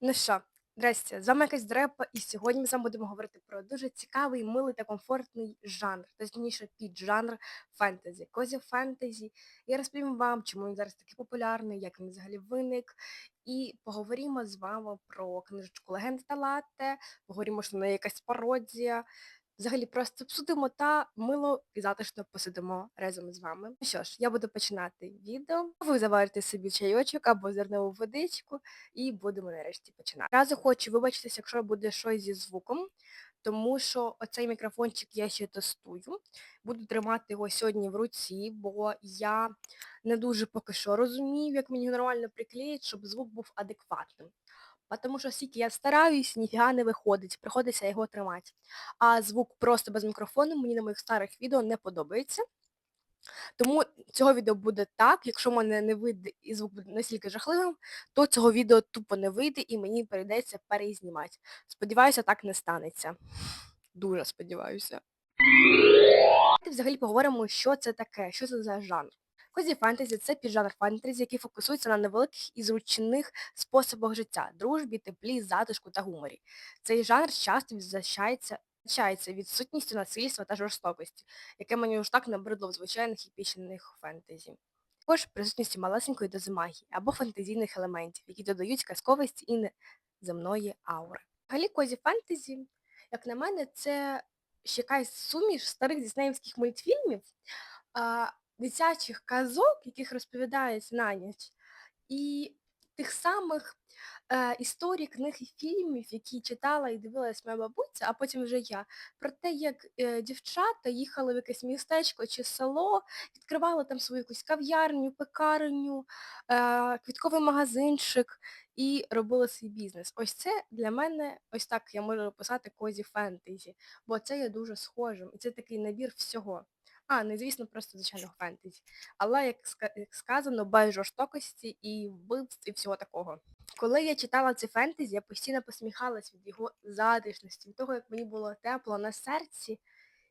Ну що, здрасте, з вами якась Дрепа, і сьогодні ми з вами будемо говорити про дуже цікавий, милий та комфортний жанр, точніше піджанр фентезі, козі фентезі. Я розповім вам, чому він зараз такий популярний, як він взагалі виник. І поговоримо з вами про книжечку Легенда та Латте, поговоримо, що вона якась пародія. Взагалі просто обсудимо та мило і затишно посидимо разом з вами. Ну що ж, я буду починати відео. Ви заварите собі чайочок або зернову водичку, і будемо нарешті починати. Разу хочу вибачитися, якщо буде щось зі звуком, тому що оцей мікрофончик я ще тестую. Буду тримати його сьогодні в руці, бо я не дуже поки що розумію, як мені нормально приклеїть, щоб звук був адекватним. Тому що скільки я стараюсь, ніфіга не виходить, приходиться його тримати. А звук просто без мікрофону мені на моїх старих відео не подобається. Тому цього відео буде так, якщо в мене не вийде і звук буде настільки жахливим, то цього відео тупо не вийде і мені прийдеться перезнімати. Сподіваюся, так не станеться. Дуже сподіваюся. Давайте взагалі поговоримо, що це таке, що це за жанр. Козі фентезі це піджанр фентезі, який фокусується на невеликих і зручних способах життя, дружбі, теплі, затишку та гуморі. Цей жанр часто відзначається відсутністю насильства та жорстокості, яке мені уж так набридло в звичайних епічних фентезі. Також присутністю малесенької дози магії або фантазійних елементів, які додають казковості і неземної аури. Взагалі козі фентезі, як на мене, це ще якась суміш старих діснеївських мультфільмів, дитячих казок, яких розповідають на ніч, і тих самих е, історій, книг і фільмів, які читала і дивилась моя бабуся, а потім вже я, про те, як е, дівчата їхали в якесь містечко чи село, відкривали там свою якусь кав'ярню, пекарню, е, квітковий магазинчик і робили свій бізнес. Ось це для мене, ось так я можу описати козі фентезі, бо це є дуже схожим. І це такий набір всього. А, ну звісно, просто звичайного фентезі. Але, як, ска- як сказано, без жорстокості і вбивств і всього такого. Коли я читала це фентезі, я постійно посміхалась від його затишності, від того, як мені було тепло на серці,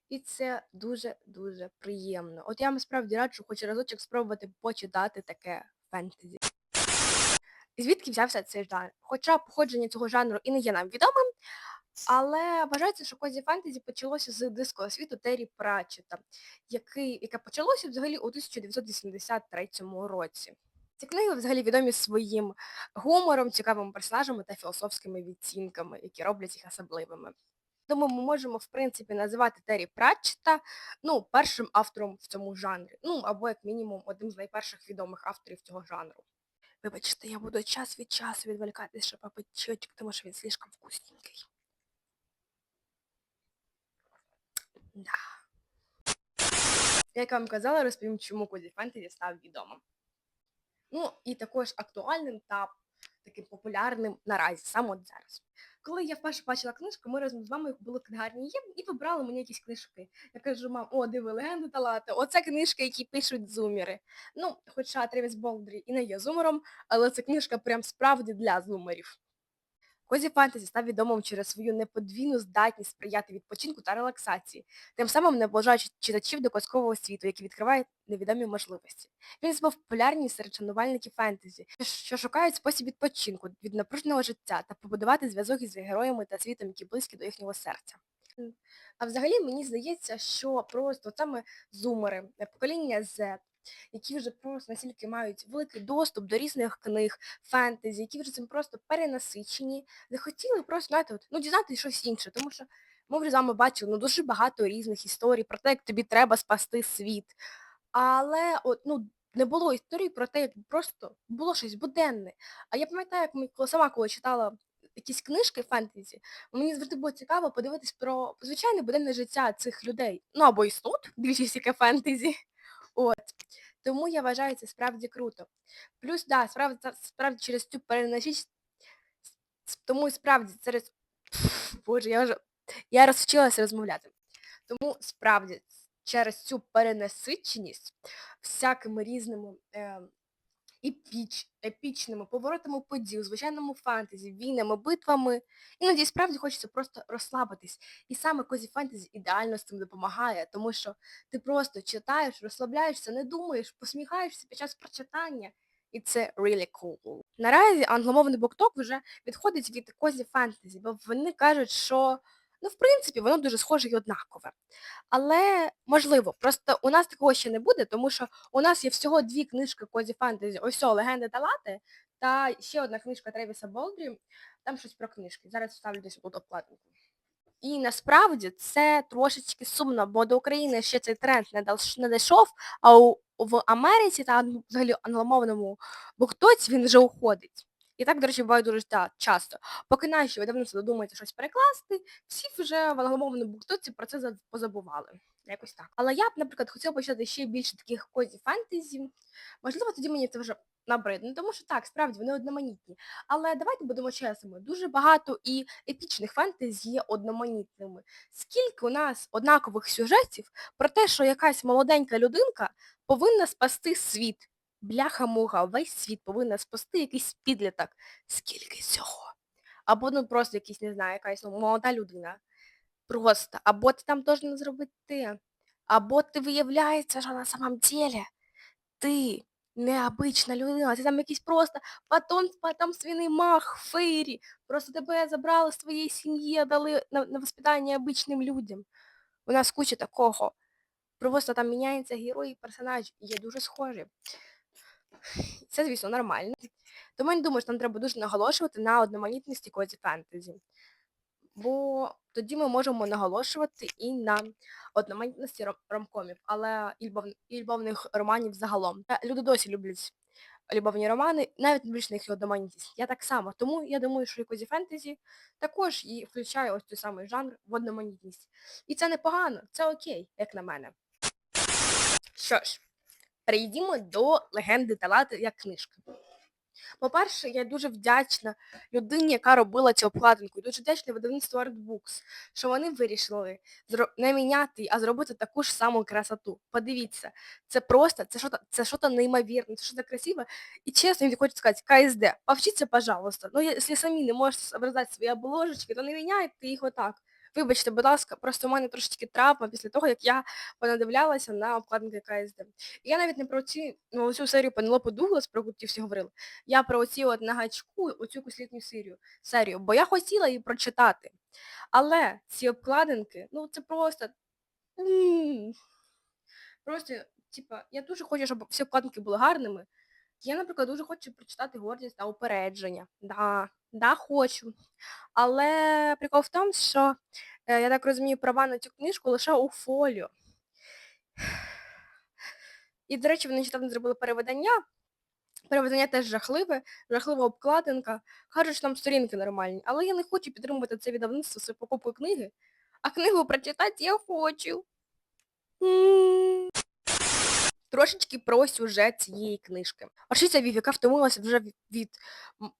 і це дуже-дуже приємно. От я вам справді раджу хоч разочок спробувати почитати таке фентезі. І звідки взявся цей жанр? Хоча походження цього жанру і не є нам відомим, але вважається, що козі фентезі почалося з диско світу Террі Пратчета, який, яке почалося взагалі у 1983 році. Ці книги взагалі відомі своїм гумором, цікавими персонажами та філософськими відцінками, які роблять їх особливими. Тому ми можемо, в принципі, називати Террі Пратчета ну, першим автором в цьому жанрі. Ну, або, як мінімум, одним з найперших відомих авторів цього жанру. Вибачте, я буду час від часу відволікатись, щоб попити чайочок, тому що він слишком вкусненький. Да. Як я вам казала, розповім, чому Козі Фентезі став відомим. Ну, і також актуальним та таким популярним наразі, саме от зараз. Коли я вперше бачила книжку, ми разом з мамою були книгарні є і вибрали мені якісь книжки. Я кажу, мам, о, диви, легенда та лати, оце книжки, які пишуть зумери. Ну, хоча Тревіс Болдрі і не є зумером, але це книжка прям справді для зумерів. Козі Фентезі став відомим через свою неподвійну здатність сприяти відпочинку та релаксації, тим самим наближаючи читачів до казкового світу, який відкриває невідомі можливості. Він збав популярність серед шанувальників фентезі, що шукають спосіб відпочинку від напруженого життя та побудувати зв'язок із героями та світом, які близькі до їхнього серця. А взагалі мені здається, що просто саме зумери, е, покоління Z, які вже просто настільки мають великий доступ до різних книг, фентезі, які вже цим просто перенасичені, захотіли просто знаєте, от, ну, дізнатися щось інше, тому що ми вже з вами бачили ну, дуже багато різних історій про те, як тобі треба спасти світ. Але от, ну, не було історії про те, як просто було щось буденне. А я пам'ятаю, як ми сама коли читала якісь книжки фентезі, мені завжди було цікаво подивитись про звичайне буденне життя цих людей. Ну або істот, більшість яке фентезі. От. Тому я вважаю це справді круто. Плюс, да, справді, справді через цю переносість, тому справді через. Боже, я вже я розвчилася розмовляти. Тому справді через цю перенасиченість всякими різними е, епіч, епічними поворотами подій, звичайному фентезі, війнами, битвами. Іноді справді хочеться просто розслабитись. І саме Козі Фентезі ідеально з цим допомагає, тому що ти просто читаєш, розслабляєшся, не думаєш, посміхаєшся під час прочитання. і це really cool. Наразі англомовний букток вже відходить від козі фентезі, бо вони кажуть, що ну, в принципі, воно дуже схоже і однакове. Але можливо, просто у нас такого ще не буде, тому що у нас є всього дві книжки козі фентезі. Ось о, Легенди та лати, та ще одна книжка Тревіса Болдрі, там щось про книжки. Зараз вставлю десь тут обкладинку. І насправді це трошечки сумно, бо до України ще цей тренд не дійшов, а у, в Америці та взагалі англомовному буктоці він вже уходить. І так, до речі, буває дуже часто. Поки наші видавництво додумається щось перекласти, всі вже в англомовному буктоці про це позабували. Якось так. Але я б, наприклад, хотіла почати ще більше таких козі фентезі. Можливо, тоді мені це вже набридне, тому що так, справді вони одноманітні. Але давайте будемо чесними, дуже багато і епічних фентезі є одноманітними. Скільки у нас однакових сюжетів про те, що якась молоденька людинка повинна спасти світ. Бляха-муха, весь світ повинна спасти якийсь підліток. Скільки цього? Або ну просто якийсь, не знаю, якась ну, молода людина. Просто. Або ти там должен зробити те. Або ти виявляється, що на самом деле ти необична людина, ти там якийсь просто потом, потомственний мах, фейрі. Просто тебе забрали з твоєї сім'ї, дали на, на воспитання обичним людям. У нас куча такого. Просто там міняється герой і персонаж, і є дуже схожі. Це, звісно, нормально. Тому я не думаю, що нам треба дуже наголошувати на одноманітності козі фентезі. Бо тоді ми можемо наголошувати і на одноманітності ромкомів, але і, любов... і любовних романів загалом. Е, Люди досі люблять любовні романи, навіть не більш на їх одноманітність. Я так само. Тому я думаю, що козі фентезі також і включає ось той самий жанр в одноманітність. І це непогано, це окей, як на мене. Що ж, перейдімо до легенди Талати як книжки. По-перше, я дуже вдячна людині, яка робила цю обкладинку. І дуже вдячна видавництву Artbooks, що вони вирішили не міняти, а зробити таку ж саму красоту. Подивіться, це просто, це що-то, це що-то неймовірне, це що-то красиве. І чесно, я хочу сказати, КСД, повчіться, пожалуйста. Ну, якщо самі не можете сообразати свої обложечки, то не міняйте їх отак. Вибачте, будь ласка, просто в мене трошечки травма після того, як я понадивлялася на обкладинки КСД. Я навіть не про ці, ну, цю серію Пенелопи Дуглас, про яку всі говорили, я про оці от на гачку, оцю якусь серію, серію, бо я хотіла її прочитати. Але ці обкладинки, ну це просто. Просто, типа, я дуже хочу, щоб всі обкладинки були гарними. Я, наприклад, дуже хочу прочитати гордість та упередження. Да, да, хочу. Але прикол в тому, що е, я так розумію, права на цю книжку лише у фоліо. І, до речі, вони нещодавно зробили переведення. Переведення теж жахливе, жахлива обкладинка. Кажуть, що там сторінки нормальні. Але я не хочу підтримувати це видавництво своєю покупкою книги. А книгу прочитати я хочу. Трошечки про сюжет цієї книжки. Оршиця Вів, яка втомилася вже від,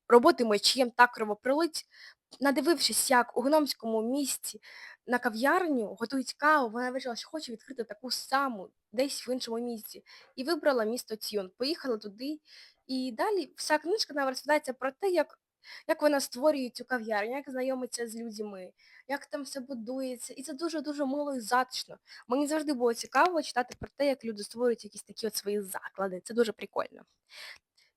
роботи мечем та кровопролить, надивившись, як у гномському місті на кав'ярню готують каву, вона вирішила, що хоче відкрити таку саму десь в іншому місті. І вибрала місто Тіон. Поїхала туди. І далі вся книжка нам розповідається про те, як, як вона створює цю кав'ярню, як знайомиться з людьми, як там все будується. І це дуже-дуже мило і затишно. Мені завжди було цікаво читати про те, як люди створюють якісь такі от свої заклади. Це дуже прикольно.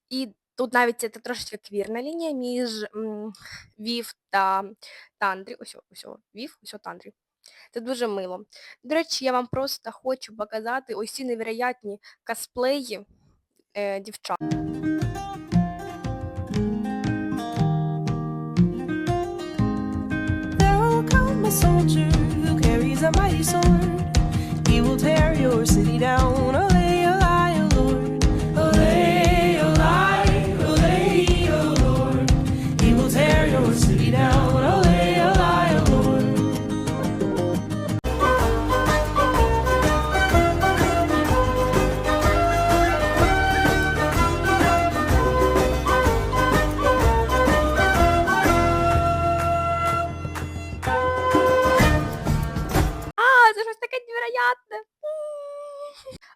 І тут навіть це трошечки квірна лінія між м, Вів та Тандрі. Ось, ось, Вів, ось Тандрі. Це дуже мило. До речі, я вам просто хочу показати ось невероятні косплеї е, дівчат. resort.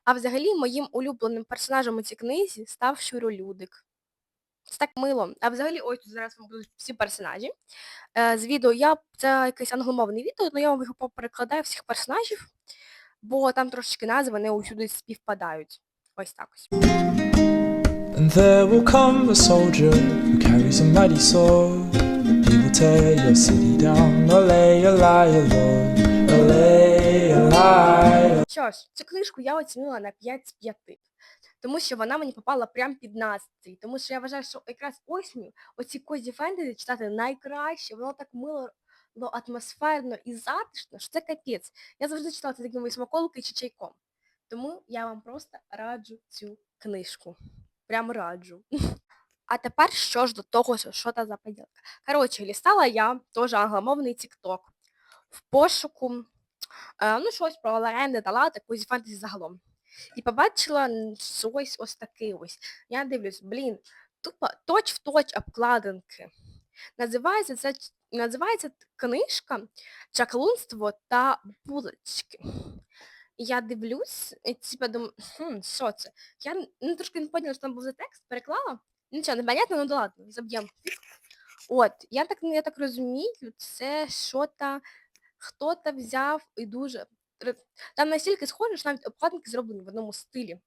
А взагалі моїм улюбленим персонажем у цій книзі став Щуролюдик. Це так мило. А взагалі, ось тут зараз будуть всі персонажі. Е, з відео я це якесь англомовне відео, але я вам його перекладаю всіх персонажів, бо там трошечки назви не усюди співпадають. Ось так ось. And there will come a soldier who carries a mighty sword. He will tear your city down. Olay, Lord. Olay, olay. Що ж, цю книжку я оцінила на 5 з 5. Тому що вона мені попала прямо під настрій. Тому що я вважаю, що якраз осінню оці козі фентезі читати найкраще, воно так мило, атмосферно і затишно, що це капець. Я завжди читала це такими смаколки чи чайком. Тому я вам просто раджу цю книжку. Прям раджу. А тепер що ж до того, що, та за поділка. Коротше, лістала я теж англомовний тікток в пошуку ну, щось про легенди та лати, якусь фентезі загалом. І побачила щось ось таке ось. Я дивлюсь, блін, тупо точ в точ обкладинки. Називається це називається книжка Чаклунство та булочки. Я дивлюсь, і типа думаю, хм, що це? Я ну, трошки не поняла, що там був за текст, переклала. Нічого, непонятно, ну да ладно, заб'ємо. От, я так, я так розумію, це що-то хто-то взяв і дуже. Там настільки схоже, що навіть обкладинки зроблені в одному стилі.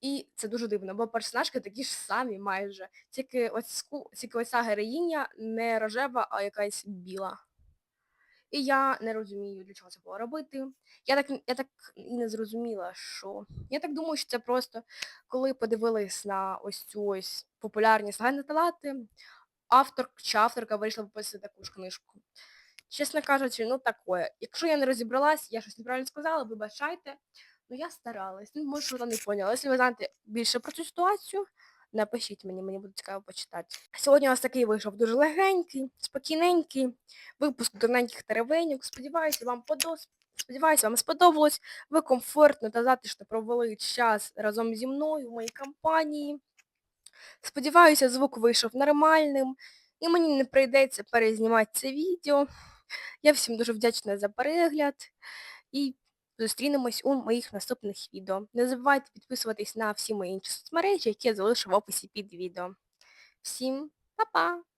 І це дуже дивно, бо персонажки такі ж самі майже. Тільки ось тільки ось ця героїня не рожева, а якась біла. І я не розумію, для чого це було робити. Я так, я так і не зрозуміла, що. Я так думаю, що це просто коли подивились на ось цю ось популярність легенди талати, автор чи авторка вирішила виписати таку ж книжку. Чесно кажучи, ну такое. Якщо я не розібралась, я щось неправильно сказала, вибачайте. Ну я старалась. Ну, може, ви не поняли. Якщо ви знаєте більше про цю ситуацію, напишіть мені, мені буде цікаво почитати. Сьогодні у нас такий вийшов дуже легенький, спокійненький випуск дурненьких теревеньок. Сподіваюся, вам подос... Сподіваюся, вам сподобалось. Ви комфортно та затишно провели час разом зі мною в моїй компанії. Сподіваюся, звук вийшов нормальним, і мені не прийдеться перезнімати це відео. Я всім дуже вдячна за перегляд і зустрінемось у моїх наступних відео. Не забувайте підписуватись на всі мої інші соцмережі, які я залишу в описі під відео. Всім па-па!